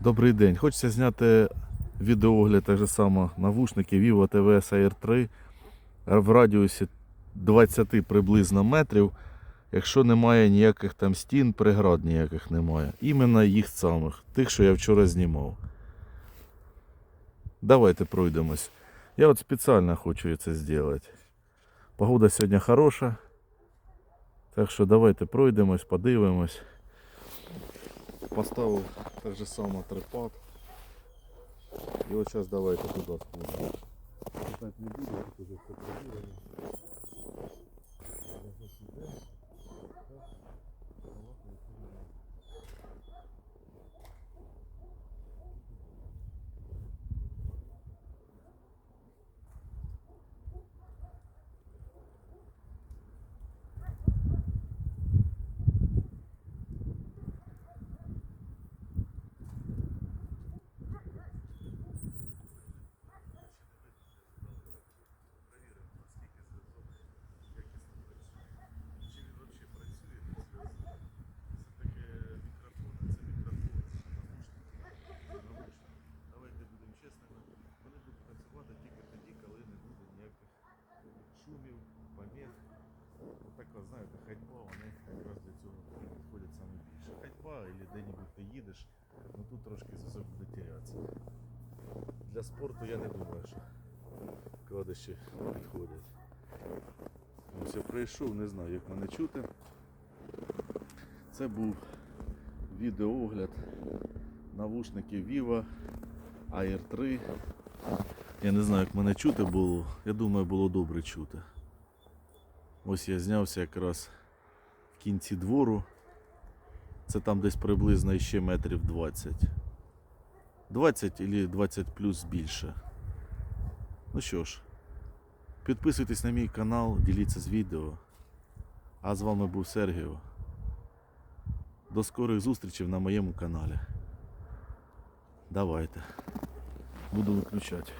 Добрий день. Хочеться зняти відеоогляд так же само навушників Vivo TVS Air 3 в радіусі 20 приблизно метрів, якщо немає ніяких там стін, преград ніяких немає. Іменно їх самих, тих, що я вчора знімав. Давайте пройдемось. Я от спеціально хочу це зробити. Погода сьогодні хороша. Так що давайте пройдемось, подивимось. Поставив так же само трипад. І от зараз давайте. Не буду, Ходьба, або де-небудь ти їдеш, ну тут трошки зв'язок буде терятися. Для спорту я не думаю, що кладищі підходять. Ось я прийшов, не знаю, як мене чути. Це був відеоогляд навушників Vivo Air 3. Я не знаю, як мене чути було. Я думаю, було добре чути. Ось я знявся якраз в кінці двору. Це там десь приблизно ще метрів 20. 20 або 20 плюс більше. Ну що ж, підписуйтесь на мій канал, діліться з відео. А з вами був Сергіо. До скорих зустрічей на моєму каналі. Давайте. Буду виключати.